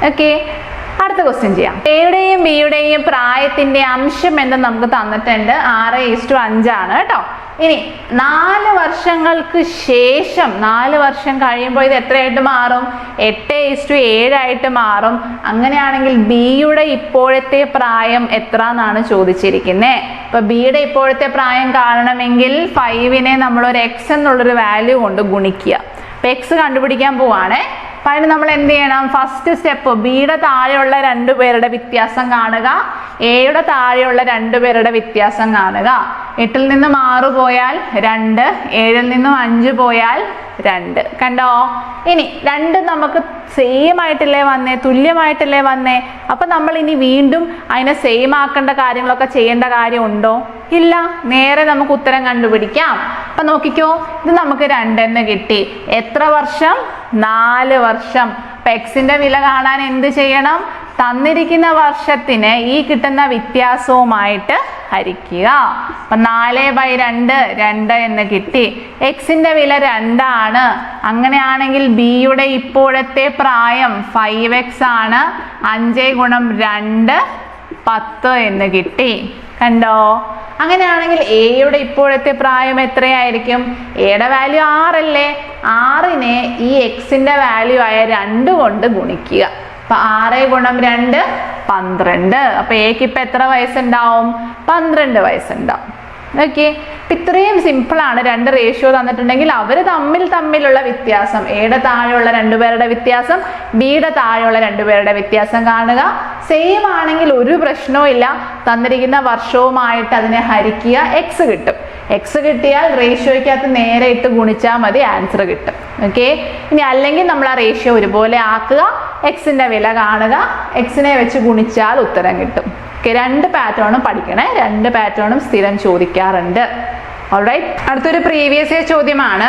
ഓക്കെ അടുത്ത ക്വസ്റ്റ്യൻ ചെയ്യാം. എയുടെയും ബിയുടെയും പ്രായത്തിന്റെ അംശം എന്ന് നമുക്ക് തന്നിട്ടുണ്ട്? ആറ് ഈസ്റ്റു അഞ്ചാണ് കേട്ടോ. ഇനി നാല് വർഷങ്ങൾക്ക് ശേഷം നാല് വർഷം കഴിയുമ്പോൾ ഇത് എത്രയായിട്ട് മാറും? എട്ട് ഈസ്റ്റു ഏഴായിട്ട് മാറും. അങ്ങനെയാണെങ്കിൽ ബിയുടെ ഇപ്പോഴത്തെ പ്രായം എത്ര എന്നാണ് ചോദിച്ചിരിക്കുന്നത് അപ്പൊ ബിയുടെ ഇപ്പോഴത്തെ പ്രായം കാണണമെങ്കിൽ ഫൈവിനെ നമ്മൾ ഒരു എക്സ് എന്നുള്ളൊരു വാല്യൂ കൊണ്ട് ഗുണിക്കുക. അപ്പൊ എക്സ് കണ്ടുപിടിക്കാൻ പോവാണേ. അപ്പൊ അതിന് നമ്മൾ എന്ത് ചെയ്യണം? ഫസ്റ്റ് സ്റ്റെപ്പ് ബിയുടെ താഴെയുള്ള രണ്ടു പേരുടെ വ്യത്യാസം കാണുക. എയുടെ താഴെയുള്ള രണ്ടു പേരുടെ വ്യത്യാസം കാണുക. എട്ടിൽ നിന്നും ആറ് പോയാൽ രണ്ട് ഏഴിൽ നിന്നും അഞ്ച് പോയാൽ രണ്ട്. കണ്ടോ? ഇനി രണ്ട് നമുക്ക് സെയിം ആയിട്ടല്ലേ വന്നേ? തുല്യമായിട്ടല്ലേ വന്നേ? അപ്പൊ നമ്മൾ ഇനി വീണ്ടും അതിനെ സെയിം ആക്കേണ്ട കാര്യങ്ങളൊക്കെ ചെയ്യേണ്ട കാര്യം ഉണ്ടോ? ഇല്ല. നേരെ നമുക്ക് ഉത്തരം കണ്ടുപിടിക്കാം. അപ്പൊ നോക്കിക്കോ. ഇത് നമുക്ക് രണ്ടെന്ന് കിട്ടി. എത്ര വർഷം? നാല് വർഷം. അപ്പം എക്സിന്റെ വില കാണാൻ എന്ത് ചെയ്യണം? തന്നിരിക്കുന്ന വർഷത്തിന് ഈ കിട്ടുന്ന വ്യത്യാസവുമായിട്ട് ഹരിക്കുക. അപ്പൊ നാല് ബൈ രണ്ട് രണ്ട് എന്ന് കിട്ടി. എക്സിന്റെ വില രണ്ടാണ്. അങ്ങനെയാണെങ്കിൽ ബിയുടെ ഇപ്പോഴത്തെ പ്രായം ഫൈവ് എക്സ് ആണ്. അഞ്ച് ഗുണം രണ്ട് പത്ത് എന്ന് കിട്ടി. കണ്ടോ? അങ്ങനെയാണെങ്കിൽ എയുടെ ഇപ്പോഴത്തെ പ്രായം എത്രയായിരിക്കും? എയുടെ വാല്യൂ ആറല്ലേ ആറിനെ ഈ എക്സിന്റെ വാല്യൂ ആയ രണ്ട് കൊണ്ട് ഗുണിക്കുക. അപ്പൊ ആറ് ഗുണം രണ്ട് പന്ത്രണ്ട്. അപ്പൊ എക്ക് ഇപ്പൊ എത്ര വയസ്സുണ്ടാവും? പന്ത്രണ്ട് വയസ്സുണ്ടാവും. ഓക്കെ ഇത്രയും സിമ്പിൾ ആണ് രണ്ട് റേഷ്യോ തന്നിട്ടുണ്ടെങ്കിൽ അവർ തമ്മിൽ തമ്മിലുള്ള വ്യത്യാസം. എയുടെ താഴെയുള്ള രണ്ടുപേരുടെ വ്യത്യാസം ബിയുടെ താഴെയുള്ള രണ്ടുപേരുടെ വ്യത്യാസം കാണുക. സെയിം ആണെങ്കിൽ ഒരു പ്രശ്നവും തന്നിരിക്കുന്ന വർഷവുമായിട്ട് അതിനെ ഹരിക്കുക എക്സ് കിട്ടും. എക്സ് കിട്ടിയാൽ റേഷ്യോയ്ക്കകത്ത് നേരെ ഇട്ട് ഗുണിച്ചാൽ മതി ആൻസർ കിട്ടും. ഓക്കെ ഇനി അല്ലെങ്കിൽ നമ്മൾ ആ റേഷ്യോ ഒരുപോലെ ആക്കുക എക്സിന്റെ വില കാണുക എക്സിനെ വെച്ച് ഗുണിച്ചാൽ ഉത്തരം കിട്ടും. ഓക്കെ രണ്ട് പാറ്റേണും പഠിക്കണേ. രണ്ട് പാറ്റേണും സ്ഥിരം ചോദിക്കാറുണ്ട്. ഓൾറൈറ്റ് അടുത്തൊരു പ്രീവിയസ് ഇയർ ചോദ്യമാണ്.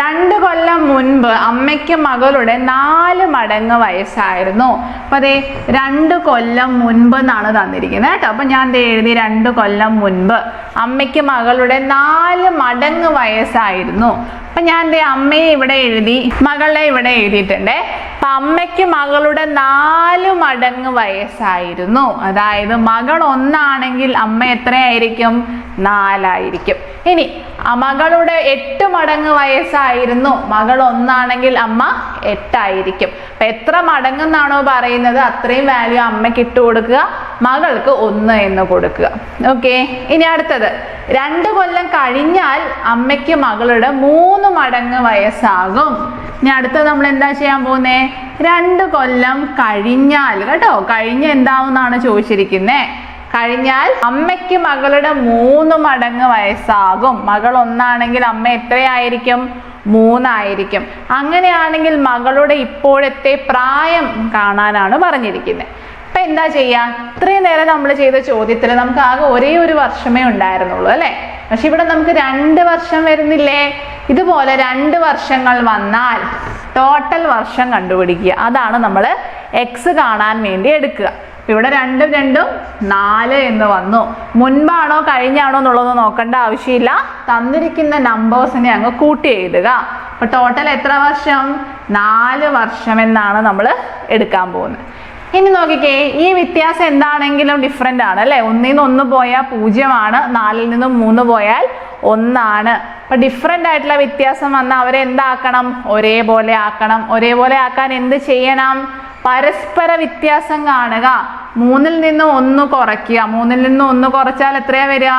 രണ്ട് കൊല്ലം മുൻപ് അമ്മയ്ക്ക് മകളുടെ നാല് മടങ്ങ് വയസ്സായിരുന്നു. അപ്പൊ അതെ രണ്ട് കൊല്ലം മുൻപ് എന്നാണ് തന്നിരിക്കുന്നത് കേട്ടോ. അപ്പൊ ഞാൻ എഴുതി രണ്ട് കൊല്ലം മുൻപ് അമ്മയ്ക്ക് മകളുടെ നാല് മടങ്ങ് വയസ്സായിരുന്നു. അപ്പൊ ഞാൻ അമ്മയെ ഇവിടെ എഴുതി മകളെ ഇവിടെ എഴുതിയിട്ടുണ്ട്. അമ്മയ്ക്ക് മകളുടെ നാല് മടങ്ങ് വയസ്സായിരുന്നു. അതായത് മകൾ ഒന്നാണെങ്കിൽ അമ്മ എത്രയായിരിക്കും? നാലായിരിക്കും. ഇനി മകളുടെ എട്ട് മടങ്ങ് വയസ്സായിരുന്നു. മകൾ ഒന്നാണെങ്കിൽ അമ്മ എട്ടായിരിക്കും. അപ്പൊ എത്ര മടങ്ങെന്നാണോ പറയുന്നത് അത്രയും വാല്യൂ അമ്മയ്ക്ക് ഇട്ട് കൊടുക്കുക മകൾക്ക് ഒന്ന് എന്ന് കൊടുക്കുക. ഓക്കെ ഇനി അടുത്തത്. രണ്ട് കൊല്ലം കഴിഞ്ഞാൽ അമ്മയ്ക്ക് മകളുടെ മൂന്ന് മടങ്ങ് വയസ്സാകും. ഇനി അടുത്തത് നമ്മൾ എന്താ ചെയ്യാൻ പോകുന്നേ? രണ്ട് കൊല്ലം കഴിഞ്ഞാൽ കേട്ടോ കഴിഞ്ഞ് എന്താവുന്നാണ് ചോദിച്ചിരിക്കുന്നത് കഴിഞ്ഞാൽ അമ്മയ്ക്ക് മകളുടെ മൂന്ന് മടങ്ങ് വയസ്സാകും. മകൾ ഒന്നാണെങ്കിൽ അമ്മ എത്രയായിരിക്കും? മൂന്നായിരിക്കും. അങ്ങനെയാണെങ്കിൽ മകളുടെ ഇപ്പോഴത്തെ പ്രായം കാണാനാണ് പറഞ്ഞിരിക്കുന്നത് അപ്പൊ എന്താ ചെയ്യാ? ഇത്രയും നേരം നമ്മൾ ചെയ്ത ചോദ്യത്തിൽ നമുക്ക് ആകെ ഒരേ ഒരു വർഷമേ ഉണ്ടായിരുന്നുള്ളൂ അല്ലെ? പക്ഷെ ഇവിടെ നമുക്ക് രണ്ട് വർഷം വരുന്നില്ലേ? ഇതുപോലെ രണ്ട് വർഷങ്ങൾ വന്നാൽ ടോട്ടൽ വർഷം കണ്ടുപിടിക്കുക. അതാണ് നമ്മൾ എക്സ് കാണാൻ വേണ്ടി എടുക്കുക. ഇവിടെ രണ്ടും രണ്ടും നാല് എന്ന് വന്നു. മുൻപാണോ കഴിഞ്ഞാണോ എന്നുള്ളത് നോക്കേണ്ട ആവശ്യമില്ല. തന്നിരിക്കുന്ന നമ്പേഴ്സിനെ അങ്ങ് കൂട്ടി എഴുതുക. അപ്പൊ ടോട്ടൽ എത്ര വർഷം? നാല് വർഷം എന്നാണ് നമ്മൾ എടുക്കാൻ പോകുന്നത്. ഇനി നോക്കിക്കേ ഈ വ്യത്യാസം എന്താണെങ്കിലും ഡിഫറെന്റ് ആണ് അല്ലേ? ഒന്നിൽ നിന്ന് ഒന്ന് പോയാൽ പൂജ്യമാണ് നാലിൽ നിന്നും മൂന്ന് പോയാൽ ഒന്നാണ്. അപ്പൊ ഡിഫറെന്റ് ആയിട്ടുള്ള വ്യത്യാസം വന്നാൽ അവരെ എന്താക്കണം? ഒരേപോലെ ആക്കണം. ഒരേപോലെ ആക്കാൻ എന്ത് ചെയ്യണം? പരസ്പര വ്യത്യാസം കാണുക. മൂന്നിൽ നിന്ന് ഒന്ന് കുറയ്ക്കുക. മൂന്നിൽ നിന്ന് ഒന്ന് കുറച്ചാൽ എത്രയാ വരിക?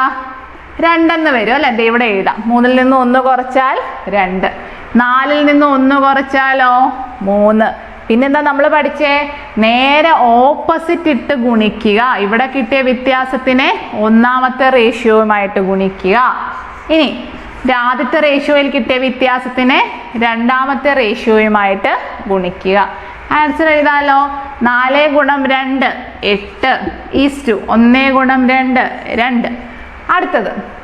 രണ്ടെന്ന് വരും അല്ലേ? ദേ ഇവിടെ എഴുതാം. മൂന്നിൽ നിന്ന് ഒന്ന് കുറച്ചാൽ രണ്ട്. നാലിൽ നിന്ന് ഒന്ന് കുറച്ചാലോ? മൂന്ന്. പിന്നെന്താ നമ്മൾ പഠിച്ചേ? നേരെ ഓപ്പോസിറ്റ് ഇട്ട് ഗുണിക്കുക. ഇവിടെ കിട്ടിയ വ്യത്യാസത്തിനെ ഒന്നാമത്തെ റേഷ്യോയുമായിട്ട് ഗുണിക്കുക. ഇനി ആദ്യത്തെ റേഷ്യോയിൽ കിട്ടിയ വ്യത്യാസത്തിനെ രണ്ടാമത്തെ റേഷ്യോയുമായിട്ട് ഗുണിക്കുക. ആൻസർ എഴുതാലോ? നാല് ഗുണം രണ്ട് എട്ട് ഈസ്റ്റു ഒന്നേ ഗുണം രണ്ട് രണ്ട്. അടുത്തത്.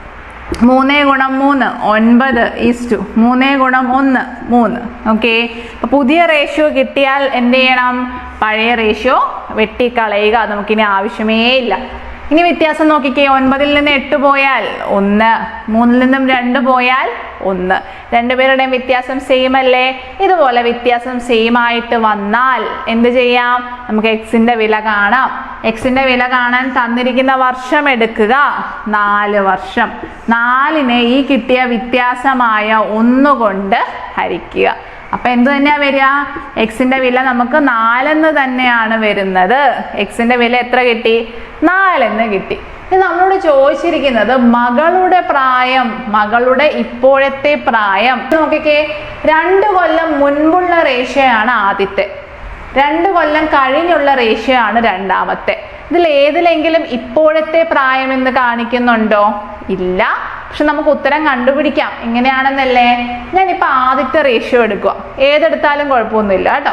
മൂന്ന് ഗുണം മൂന്ന് ഒൻപത് ഈസ്റ്റു മൂന്ന് ഗുണം ഒന്ന് മൂന്ന്. ഓക്കെ അപ്പോൾ പുതിയ റേഷ്യോ കിട്ടിയാൽ എന്ത് ചെയ്യണം? പഴയ റേഷ്യോ വെട്ടിക്കളയുക. നമുക്കിനി ആവശ്യമേ ഇല്ല. ഇനി വ്യത്യാസം നോക്കിക്കേ. ഒൻപതിൽ നിന്ന് എട്ട് പോയാൽ ഒന്ന് മൂന്നിൽ നിന്നും രണ്ട് പോയാൽ ഒന്ന്. രണ്ടുപേരുടെയും വ്യത്യാസം സെയിം അല്ലേ? ഇതുപോലെ വ്യത്യാസം സെയിം ആയിട്ട് വന്നാൽ എന്ത് ചെയ്യാം? നമുക്ക് എക്സിന്റെ വില കാണാം. എക്സിന്റെ വില കാണാൻ തന്നിരിക്കുന്ന വർഷം എടുക്കുക. നാല് വർഷം. നാലിനെ ഈ കിട്ടിയ വ്യത്യാസമായ ഒന്നുകൊണ്ട് ഹരിക്കുക. അപ്പൊ എന്ത് തന്നെയാ വരിക? എക്സിന്റെ വില നമുക്ക് നാലെന്ന് തന്നെയാണ് വരുന്നത്. എക്സിന്റെ വില എത്ര കിട്ടി? നാലെന്ന് കിട്ടി. നമ്മളോട് ചോദിച്ചിരിക്കുന്നത് മകളുടെ പ്രായം മകളുടെ ഇപ്പോഴത്തെ പ്രായം. നോക്കിക്കേ രണ്ട് കൊല്ലം മുൻപുള്ള റേഷ്യയാണ് ആദ്യത്തെ. രണ്ട് കൊല്ലം കഴിഞ്ഞുള്ള റേഷ്യോ രണ്ടാമത്തെ. ഇതിൽ ഏതിലെങ്കിലും ഇപ്പോഴത്തെ പ്രായം എന്ന് കാണിക്കുന്നുണ്ടോ? ഇല്ല. പക്ഷെ നമുക്ക് ഉത്തരം കണ്ടുപിടിക്കാം. എങ്ങനെയാണെന്നല്ലേ? ഞാനിപ്പോൾ ആദ്യത്തെ റേഷ്യോ എടുക്കുക ഏതെടുത്താലും കുഴപ്പമൊന്നുമില്ല കേട്ടോ.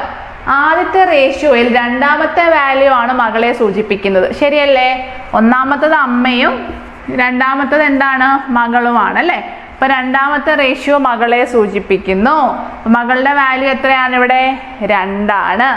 ആദ്യത്തെ റേഷ്യോയിൽ രണ്ടാമത്തെ വാല്യൂ ആണ് മകളെ സൂചിപ്പിക്കുന്നത്. ശരിയല്ലേ? ഒന്നാമത്തത് അമ്മയും രണ്ടാമത്തത് എന്താണ്? മകളുമാണ് അല്ലേ അപ്പൊ രണ്ടാമത്തെ റേഷ്യോ മകളെ സൂചിപ്പിക്കുന്നു. മകളുടെ വാല്യൂ എത്രയാണ് ഇവിടെ? രണ്ടാണ്.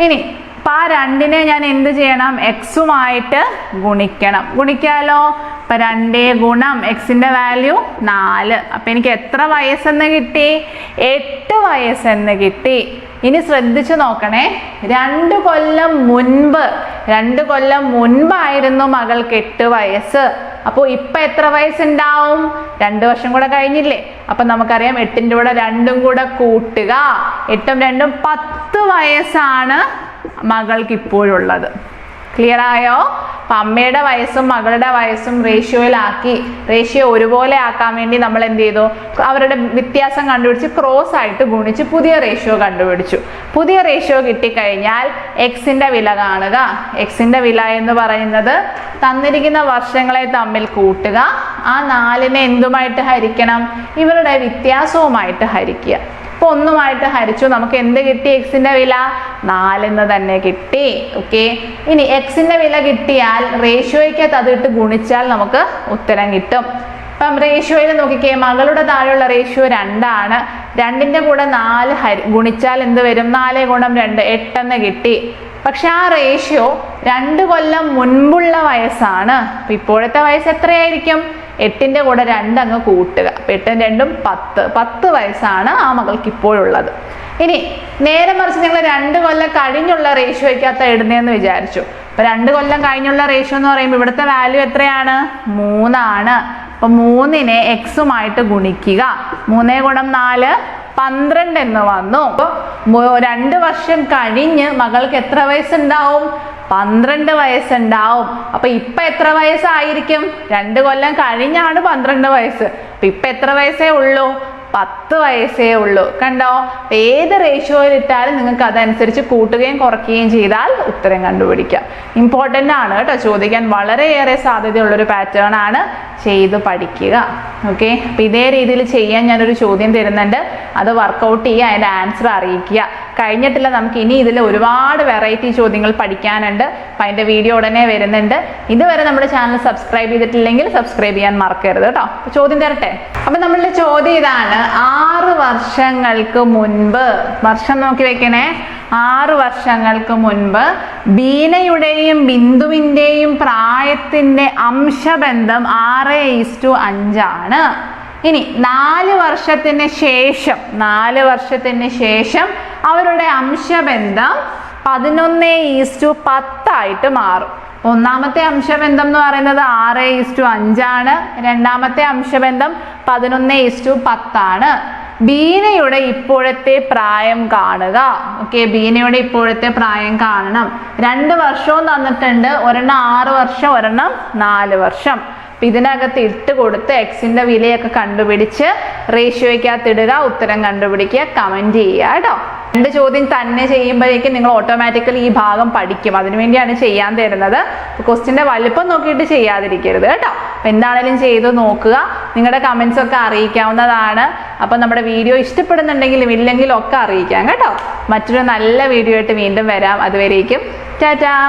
ഇനി അപ്പൊ ആ രണ്ടിനെ ഞാൻ എന്ത് ചെയ്യണം? എക്സുമായിട്ട് ഗുണിക്കണം. ഗുണിക്കാലോ? അപ്പൊ രണ്ടേ ഗുണം. എക്സിന്റെ വാല്യൂ നാല്. അപ്പൊ എനിക്ക് എത്ര വയസ്സെന്ന് കിട്ടി? എട്ട് വയസ്സെന്ന് കിട്ടി. ഇനി ശ്രദ്ധിച്ചു നോക്കണേ. രണ്ട് കൊല്ലം മുൻപ് രണ്ട് കൊല്ലം മുൻപായിരുന്നു മകൾക്ക് എട്ട് വയസ്സ്. അപ്പോൾ ഇപ്പൊ എത്ര വയസ്സുണ്ടാവും? രണ്ട് വർഷം കൂടെ കഴിഞ്ഞില്ലേ? അപ്പൊ നമുക്കറിയാം എട്ടിന്റെ കൂടെ രണ്ടും കൂടെ കൂട്ടുക. എട്ടും രണ്ടും പത്ത് വയസ്സാണ് മകൾക്ക് ഇപ്പോഴുള്ളത് ക്ലിയർ ആയോ അമ്മയുടെ വയസ്സും മകളുടെ വയസ്സും റേഷ്യോയിലാക്കി റേഷ്യോ ഒരുപോലെ ആക്കാൻ വേണ്ടി നമ്മൾ എന്ത് ചെയ്തു? അവരുടെ വ്യത്യാസം കണ്ടുപിടിച്ച് ക്രോസ് ആയിട്ട് ഗുണിച്ച് പുതിയ റേഷ്യോ കണ്ടുപിടിച്ചു. പുതിയ റേഷ്യോ കിട്ടിക്കഴിഞ്ഞാൽ എക്സിന്റെ വില കാണുക. എക്സിന്റെ വില എന്ന് പറയുന്നത് തന്നിരിക്കുന്ന വർഷങ്ങളെ തമ്മിൽ കൂട്ടുക. ആ നാലിനെ എന്തുമായിട്ട് ഹരിക്കണം? ഇവരുടെ വ്യത്യാസവുമായിട്ട് ഹരിക്കുക. അപ്പൊ ഒന്നുമായിട്ട് ഹരിച്ചു നമുക്ക് എന്ത് കിട്ടി? എക്സിന്റെ വില? നാലെന്ന് തന്നെ കിട്ടി. ഓക്കെ ഇനി എക്സിന്റെ വില കിട്ടിയാൽ റേഷ്യോയ്ക്കകത്ത് അതിട്ട് ഗുണിച്ചാൽ നമുക്ക് ഉത്തരം കിട്ടും. അപ്പം റേഷ്യോയിൽ നോക്കിക്കേ മകളുടെ താഴെയുള്ള റേഷ്യോ രണ്ടാണ്. രണ്ടിന്റെ കൂടെ നാല് ഹരി ഗുണിച്ചാൽ എന്ത് വരും? നാല് ഗുണം രണ്ട് എട്ടെന്ന് കിട്ടി. പക്ഷെ ആ റേഷ്യോ രണ്ട് കൊല്ലം മുൻപുള്ള വയസ്സാണ്. ഇപ്പോഴത്തെ വയസ്സ് എത്രയായിരിക്കും? എട്ടിന്റെ കൂടെ രണ്ടങ്ങ് കൂട്ടുക. അപ്പം എട്ടും രണ്ടും പത്ത്. പത്ത് വയസ്സാണ് ആ മകൾക്ക് ഇപ്പോഴുള്ളത്. ഇനി നേരെ മറിച്ച് നിങ്ങൾ രണ്ട് കൊല്ലം കഴിഞ്ഞുള്ള റേഷ്യോയ്ക്കകത്ത് ഇടുന്നതെന്ന് വിചാരിച്ചു. അപ്പൊ രണ്ട് കൊല്ലം കഴിഞ്ഞുള്ള റേഷ്യോ എന്ന് പറയുമ്പോൾ ഇവിടുത്തെ വാല്യൂ എത്രയാണ്? മൂന്നാണ്. അപ്പൊ മൂന്നിനെ എക്സുമായിട്ട് ഗുണിക്കുക. മൂന്നേ ഗുണം നാല് പന്ത്രണ്ട് എന്ന് വന്നു. അപ്പോൾ രണ്ട് വർഷം കഴിഞ്ഞ് മകൾക്ക് എത്ര വയസ്സുണ്ടാവും? പന്ത്രണ്ട് വയസ്സുണ്ടാവും. അപ്പൊ ഇപ്പൊ എത്ര വയസ്സായിരിക്കും? രണ്ട് കൊല്ലം കഴിഞ്ഞാണ് പന്ത്രണ്ട് വയസ്സ്. അപ്പൊ ഇപ്പൊ എത്ര വയസ്സേ ഉള്ളൂ? പത്ത് വയസ്സേ ഉള്ളൂ. കണ്ടോ? ഏത് റേഷ്യോയിൽ ഇട്ടാലും നിങ്ങൾക്ക് അതനുസരിച്ച് കൂട്ടുകയും കുറയ്ക്കുകയും ചെയ്താൽ ഉത്തരം കണ്ടുപിടിക്കാം. ഇമ്പോർട്ടന്റ് ആണ് കേട്ടോ. ചോദിക്കാൻ വളരെയേറെ സാധ്യതയുള്ളൊരു പാറ്റേൺ ആണ് ചെയ്ത് പഠിക്കുക. ഓക്കെ അപ്പം ഇതേ രീതിയിൽ ചെയ്യാൻ ഞാനൊരു ചോദ്യം തരുന്നുണ്ട്. അത് വർക്കൗട്ട് ചെയ്യുക അതിന്റെ ആൻസർ അറിയിക്കുക. കഴിഞ്ഞിട്ടില്ല. നമുക്ക് ഇനി ഇതിൽ ഒരുപാട് വെറൈറ്റി ചോദ്യങ്ങൾ പഠിക്കാനുണ്ട്. അപ്പം അതിന്റെ വീഡിയോ ഉടനെ വരുന്നുണ്ട്. ഇതുവരെ നമ്മുടെ ചാനൽ സബ്സ്ക്രൈബ് ചെയ്തിട്ടില്ലെങ്കിൽ സബ്സ്ക്രൈബ് ചെയ്യാൻ മറക്കരുത് കേട്ടോ. ചോദ്യം തരട്ടെ? അപ്പം നമ്മളുടെ ചോദ്യം ഇതാണ്. ആറ് വർഷങ്ങൾക്ക് മുൻപ് വർഷം നോക്കി വെക്കണേ. ആറ് വർഷങ്ങൾക്ക് മുൻപ് ബീനയുടെയും ബിന്ദുവിന്റെയും പ്രായത്തിന്റെ അംശബന്ധം ആറ് ഈസ്റ്റു അഞ്ചാണ്. ഇനി നാല് വർഷത്തിന് ശേഷം നാല് വർഷത്തിന് ശേഷം അവരുടെ അംശബന്ധം പതിനൊന്ന് ഈസ്റ്റു പത്തായിട്ട് മാറും. ഒന്നാമത്തെ അംശബന്ധം എന്ന് പറയുന്നത് ആറ് ഈസ്റ്റു അഞ്ചാണ്. രണ്ടാമത്തെ അംശബന്ധം പതിനൊന്ന് ഈസ്റ്റു പത്താണ്. ബീനയുടെ ഇപ്പോഴത്തെ പ്രായം കാണുക. ഓക്കെ ബീനയുടെ ഇപ്പോഴത്തെ പ്രായം കാണണം. രണ്ട് വർഷവും തന്നിട്ടുണ്ട്. ഒരെണ്ണം ആറ് വർഷം ഒരെണ്ണം നാല് വർഷം. അപ്പൊ ഇതിനകത്ത് ഇട്ട് കൊടുത്ത് എക്സിന്റെ വിലയൊക്കെ കണ്ടുപിടിച്ച് റേഷ്യോയ്ക്കകത്ത് ഇടുക ഉത്തരം കണ്ടുപിടിക്കുക കമന്റ് ചെയ്യുക കേട്ടോ. രണ്ട് ചോദ്യം തന്നെ ചെയ്യുമ്പോഴേക്കും നിങ്ങൾ ഓട്ടോമാറ്റിക്കലി ഈ ഭാഗം പഠിക്കും. അതിനുവേണ്ടിയാണ് ചെയ്യാൻ തരുന്നത്. ക്വസ്റ്റിന്റെ വലുപ്പം നോക്കിയിട്ട് ചെയ്യാതിരിക്കരുത് കേട്ടോ. അപ്പൊ എന്താണേലും ചെയ്ത് നോക്കുക. നിങ്ങളുടെ കമന്റ്സ് ഒക്കെ അറിയിക്കാവുന്നതാണ്. അപ്പൊ നമ്മുടെ വീഡിയോ ഇഷ്ടപ്പെടുന്നുണ്ടെങ്കിലും ഇല്ലെങ്കിലും ഒക്കെ അറിയിക്കാം കേട്ടോ. മറ്റൊരു നല്ല വീഡിയോ ആയിട്ട് വീണ്ടും വരാം. അതുവരേക്കും ടാറ്റാ.